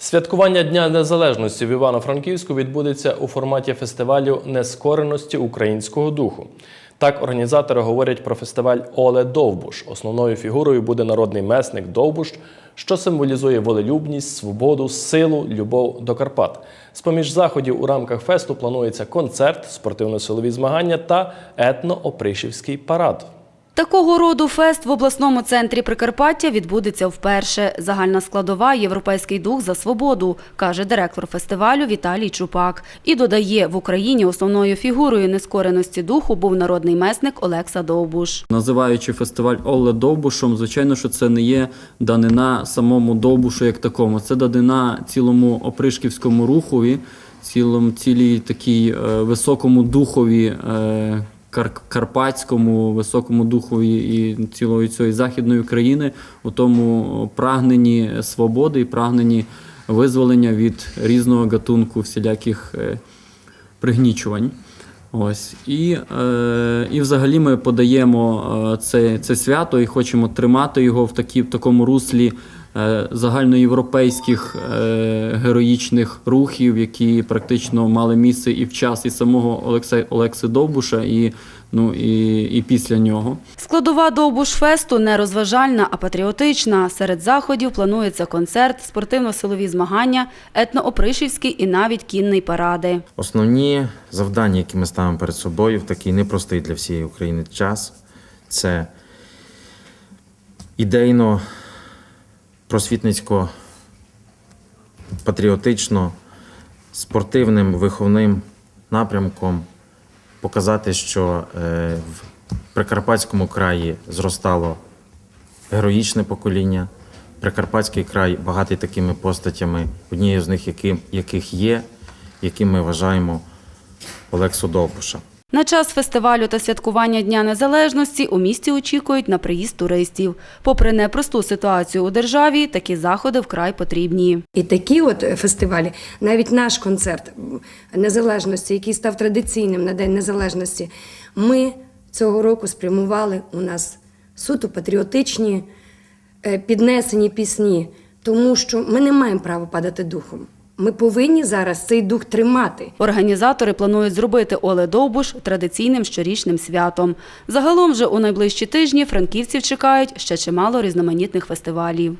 Святкування Дня Незалежності в Івано-Франківську відбудеться у форматі фестивалю нескореності українського духу. Так, організатори говорять про фестиваль Оле Довбуш. Основною фігурою буде народний месник Довбуш, що символізує волелюбність, свободу, силу, любов до Карпат. З-поміж заходів у рамках фесту планується концерт, спортивно-силові змагання та етно-опришівський парад. Такого роду фест в обласному центрі Прикарпаття відбудеться вперше. Загальна складова Європейський дух за свободу, каже директор фестивалю Віталій Чупак. І додає, в Україні основною фігурою нескореності духу був народний месник Олекса Довбуш. Називаючи фестиваль Оле Довбушом, звичайно, що це не є данина самому Довбушу як такому. Це данина цілому опришківському рухові, цілому цілій такій е, високому духові. Кар- Карпатському високому духові і цілої цієї західної України у тому прагненні свободи і прагненні визволення від різного гатунку всіляких е, пригнічувань. Ось і, е, і взагалі ми подаємо е, це, це свято і хочемо тримати його в, такі, в такому руслі загальноєвропейських е, героїчних рухів, які практично мали місце і в час і самого Олекса, Олекси Довбуша, і, ну, і, і після нього. Складова Довбуш-фесту не розважальна, а патріотична. Серед заходів планується концерт, спортивно-силові змагання, етно-опришівський і навіть кінний паради. Основні завдання, які ми ставимо перед собою в такий непростий для всієї України час, це ідейно, просвітницько, патріотично, спортивним, виховним напрямком показати, що е, в Прикарпатському краї зростало героїчне покоління. Прикарпатський край багатий такими постатями, однією з них які, яких є, яким ми вважаємо Олексу Довбуша. На час фестивалю та святкування Дня Незалежності у місті очікують на приїзд туристів. Попри непросту ситуацію у державі, такі заходи вкрай потрібні. І такі от фестивалі, навіть наш концерт незалежності, який став традиційним на День Незалежності, ми цього року спрямували у нас суто патріотичні е, піднесені пісні, тому що ми не маємо права падати духом. Ми повинні зараз цей дух тримати. Організатори планують зробити Оле Довбуш традиційним щорічним святом. Загалом же у найближчі тижні франківців чекають ще чимало різноманітних фестивалів.